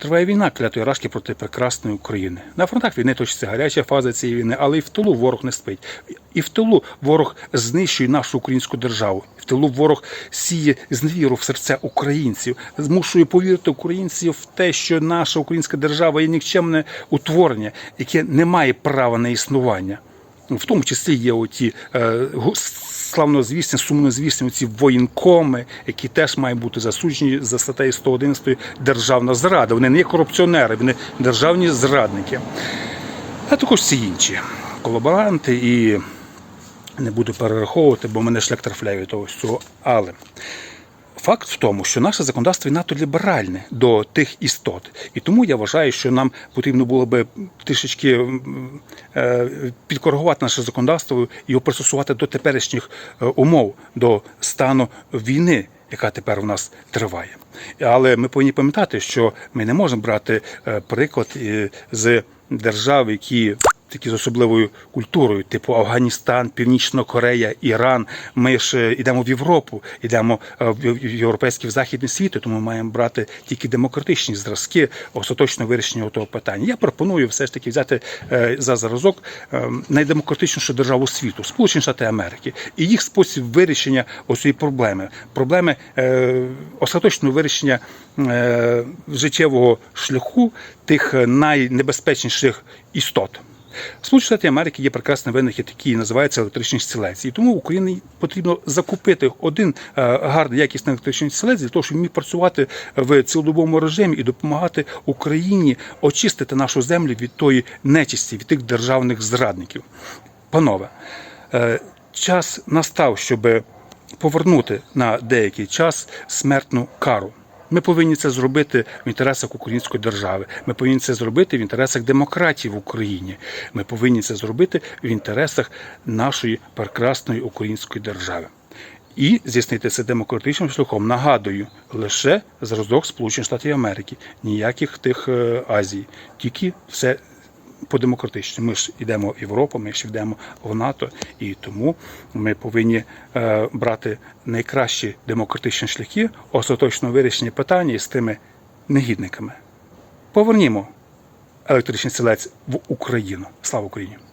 Триває війна клятої рашки проти прекрасної України. На фронтах війни точиться гаряча фаза цієї війни, але і в тилу ворог не спить. І в тилу ворог знищує нашу українську державу. В тилу ворог сіє зневіру в серця українців, змушує повірити українців в те, що наша українська держава є нікчемне утворення, яке не має права на існування. В тому числі є оті е, славнозвісні, сумнозвісні оці воєнкоми, які теж мають бути засуджені за статтею 111 державна зрада. Вони не є корупціонери, вони державні зрадники. А також всі інші колаборанти і не буду перераховувати, бо мене шлях трафляє від того всього. Але Факт в тому, що наше законодавство надто ліберальне до тих істот, і тому я вважаю, що нам потрібно було би трішечки е, підкоригувати наше законодавство і його пристосувати до теперішніх е, умов, до стану війни, яка тепер у нас триває. Але ми повинні пам'ятати, що ми не можемо брати е, приклад з держав, які такі з особливою культурою, типу Афганістан, Північна Корея, Іран. Ми ж е, йдемо в Європу, йдемо е, в європейський в західний світ, тому ми маємо брати тільки демократичні зразки остаточного вирішення того питання. Я пропоную все ж таки взяти е, за зразок найдемократичнішу державу світу Сполучені Штати Америки, і їх спосіб вирішення цієї проблеми, проблеми остаточного вирішення життєвого шляху тих найнебезпечніших істот. Сполучені Штати Америки є прекрасний винахід, який називається електричний стілець. І тому Україні потрібно закупити один е, гарний якісний електричний стілець для того, щоб міг працювати в цілодобовому режимі і допомагати Україні очистити нашу землю від тої нечисті, від тих державних зрадників. Панове, е, час настав, щоб повернути на деякий час смертну кару. Ми повинні це зробити в інтересах української держави. Ми повинні це зробити в інтересах демократії в Україні. Ми повинні це зробити в інтересах нашої прекрасної української держави. І здійснити це демократичним шляхом. Нагадую, лише зразок Сполучених Штатів Америки, ніяких тих Азій, Азії, тільки все по демократично. Ми ж йдемо в Європу, ми ж йдемо в НАТО, і тому ми повинні е, брати найкращі демократичні шляхи остаточного вирішення питання з тими негідниками. Повернімо електричний селець в Україну. Слава Україні!